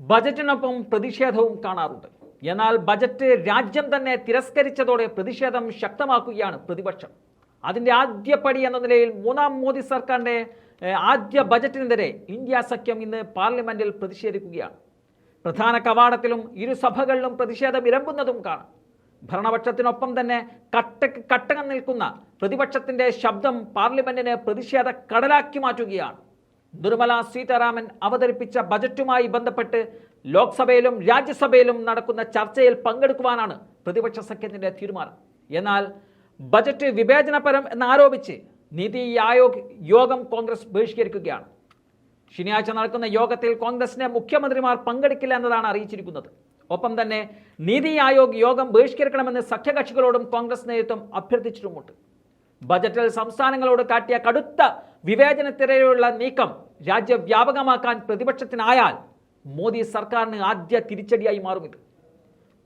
ബജറ്റിനൊപ്പം പ്രതിഷേധവും കാണാറുണ്ട്. എന്നാൽ ബജറ്റ് രാജ്യം തന്നെ തിരസ്കരിച്ചതോടെ പ്രതിഷേധം ശക്തമാക്കുകയാണ് പ്രതിപക്ഷം. അതിന്റെ ആദ്യപടി എന്ന നിലയിൽ മൂന്നാം മോദി സർക്കാരിന്റെ ആദ്യ ബജറ്റിനെതിരെ ഇന്ത്യ സഖ്യം ഇന്ന് പാർലമെന്റിൽ പ്രതിഷേധിക്കുകയാണ്. പ്രധാന കവാടത്തിലും ഇരുസഭകളിലും പ്രതിഷേധം ഇരമ്പുന്നതും കാണാം. ഭരണപക്ഷത്തിനൊപ്പം തന്നെ കട്ട കട്ടകം നിൽക്കുന്ന പ്രതിപക്ഷത്തിന്റെ ശബ്ദം പാർലമെന്റിനെ പ്രതിഷേധ കടലാക്കി മാറ്റുകയാണ്. നിർമ്മല സീതാരാമൻ അവതരിപ്പിച്ച ബജറ്റുമായി ബന്ധപ്പെട്ട് ലോക്സഭയിലും രാജ്യസഭയിലും നടക്കുന്ന ചർച്ചയിൽ പങ്കെടുക്കുവാനാണ് പ്രതിപക്ഷ സഖ്യത്തിന്റെ തീരുമാനം. എന്നാൽ ബജറ്റ് വിവേചനപരം എന്നാരോപിച്ച് നീതി ആയോഗ് യോഗം കോൺഗ്രസ് ബഹിഷ്കരിക്കുകയാണ്. ശനിയാഴ്ച നടക്കുന്ന യോഗത്തിൽ കോൺഗ്രസിനെ മുഖ്യമന്ത്രിമാർ പങ്കെടുക്കില്ല എന്നതാണ് അറിയിച്ചിരിക്കുന്നത്. ഒപ്പം തന്നെ നീതി ആയോഗ് യോഗം ബഹിഷ്കരിക്കണമെന്ന് സഖ്യകക്ഷികളോടും കോൺഗ്രസ് നേതൃത്വം അഭ്യർത്ഥിച്ചിട്ടുമുണ്ട്. ബജറ്റിൽ സംസ്ഥാനങ്ങളോട് കാട്ടിയ കടുത്ത വിവേചനത്തിരെയുള്ള നീക്കം രാജ്യവ്യാപകമാക്കാൻ പ്രതിപക്ഷത്തിനായാൽ മോദി സർക്കാരിന് ആദ്യ തിരിച്ചടിയായി മാറും ഇത്.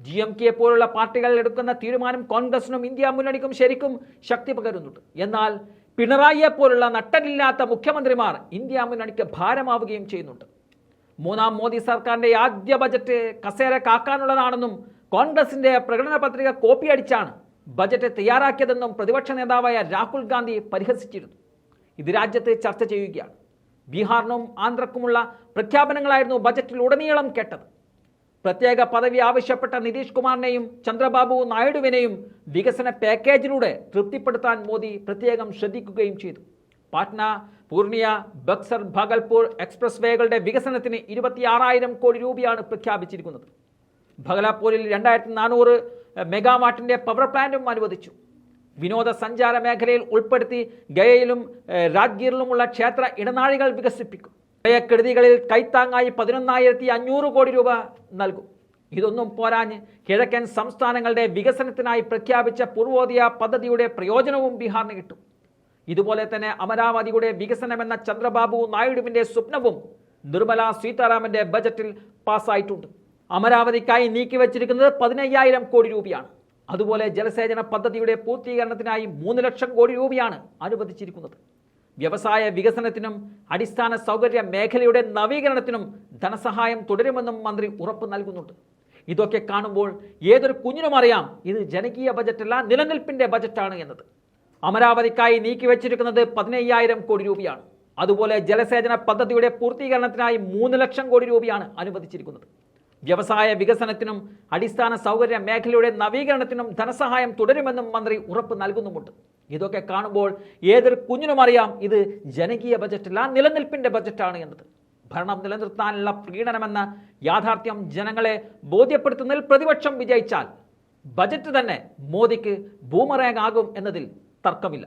ജി എം കെ പോലുള്ള പാർട്ടികൾ എടുക്കുന്ന തീരുമാനം കോൺഗ്രസിനും ഇന്ത്യ മുന്നണിക്കും ശരിക്കും ശക്തി പകരുന്നുണ്ട്. എന്നാൽ പിണറായിയെ പോലുള്ള നട്ടലില്ലാത്ത മുഖ്യമന്ത്രിമാർ ഇന്ത്യ മുന്നണിക്ക് ഭാരമാവുകയും ചെയ്യുന്നുണ്ട്. മൂന്നാം മോദി സർക്കാരിന്റെ ആദ്യ ബജറ്റ് കസേര കാക്കാനുള്ളതാണെന്നും കോൺഗ്രസിന്റെ പ്രകടന പത്രിക കോപ്പിയടിച്ചാണ് ബജറ്റ് തയ്യാറാക്കിയതെന്നും പ്രതിപക്ഷ നേതാവായ രാഹുൽ ഗാന്ധി പരിഹസിച്ചിരുന്നു. ഇത് രാജ്യത്ത് ചർച്ച ചെയ്യുകയാണ്. ബീഹാറിനും ആന്ധ്രക്കുമുള്ള പ്രഖ്യാപനങ്ങളായിരുന്നു ബജറ്റിൽ ഉടനീളം കേട്ടത്. പ്രത്യേക പദവി ആവശ്യപ്പെട്ട നിതീഷ് കുമാറിനെയും ചന്ദ്രബാബു നായിഡുവിനെയും വികസന പാക്കേജിലൂടെ തൃപ്തിപ്പെടുത്താൻ മോദി പ്രത്യേകം ശ്രദ്ധിക്കുകയും ചെയ്തു. പാട്ന പൂർണിയ ബക്സർ ഭാഗൽപൂർ എക്സ്പ്രസ് വേകളുടെ വികസനത്തിന് ഇരുപത്തിയാറായിരം കോടി രൂപയാണ് പ്രഖ്യാപിച്ചിരിക്കുന്നത്. ഭഗലാപൂരിൽ രണ്ടായിരത്തി നാനൂറ് മെഗാവാട്ടിന്റെ പവർ പ്ലാന്റും അനുവദിച്ചു. വിനോദസഞ്ചാര മേഖലയിൽ ഉൾപ്പെടുത്തി ഗയയിലും രാജ്ഗീറിലുമുള്ള ക്ഷേത്ര ഇടനാഴികൾ വികസിപ്പിക്കും. ഗയക്കെടുതികളിൽ കൈത്താങ്ങായി പതിനൊന്നായിരത്തി അഞ്ഞൂറ് കോടി രൂപ നൽകും. ഇതൊന്നും പോരാഞ്ഞ് കിഴക്കൻ സംസ്ഥാനങ്ങളുടെ വികസനത്തിനായി പ്രഖ്യാപിച്ച പൂർവോദയ പദ്ധതിയുടെ പ്രയോജനവും ബീഹാറിന് കിട്ടും. ഇതുപോലെ തന്നെ അമരാവതിയുടെ വികസനമെന്ന ചന്ദ്രബാബു നായിഡുവിന്റെ സ്വപ്നവും നിർമ്മല സീതാരാമന്റെ ബജറ്റിൽ പാസ്സായിട്ടുണ്ട്. അമരാവതിക്കായി നീക്കിവച്ചിരിക്കുന്നത് പതിനയ്യായിരം കോടി രൂപയാണ്. അതുപോലെ ജലസേചന പദ്ധതിയുടെ പൂർത്തീകരണത്തിനായി മൂന്ന് ലക്ഷം കോടി രൂപയാണ് അനുവദിച്ചിരിക്കുന്നത്. വ്യവസായ വികസനത്തിനും അടിസ്ഥാന സൗകര്യ മേഖലയുടെ നവീകരണത്തിനും ധനസഹായം തുടരുമെന്നും മന്ത്രി ഉറപ്പ് നൽകുന്നുണ്ട്. ഇതൊക്കെ കാണുമ്പോൾ ഏതൊരു കുഞ്ഞിനും അറിയാം ഇത് ജനകീയ ബജറ്റല്ല നിലനിൽപ്പിന്റെ ബജറ്റാണ് എന്നത്. അമരാവതിക്കായി നീക്കിവച്ചിരിക്കുന്നത് പതിനയ്യായിരം കോടി രൂപയാണ്. അതുപോലെ ജലസേചന പദ്ധതിയുടെ പൂർത്തീകരണത്തിനായി മൂന്ന് ലക്ഷം കോടി രൂപയാണ് അനുവദിച്ചിരിക്കുന്നത്. വ്യവസായ വികസനത്തിനും അടിസ്ഥാന സൗകര്യ മേഖലയുടെ നവീകരണത്തിനും ധനസഹായം തുടരുമെന്നും മന്ത്രി ഉറപ്പ് നൽകുന്നുമുണ്ട്. ഇതൊക്കെ കാണുമ്പോൾ ഏതൊരു കുഞ്ഞിനും അറിയാം ഇത് ജനകീയ ബജറ്റല്ല നിലനിൽപ്പിന്റെ ബജറ്റാണ് എന്നത്. ഭരണം നിലനിർത്താനുള്ള പ്രീണനമെന്ന യാഥാർത്ഥ്യം ജനങ്ങളെ ബോധ്യപ്പെടുത്തുന്നതിൽ പ്രതിപക്ഷം വിജയിച്ചാൽ ബജറ്റ് തന്നെ മോദിക്ക് ബൂമറാങ് ആകും എന്നതിൽ തർക്കമില്ല.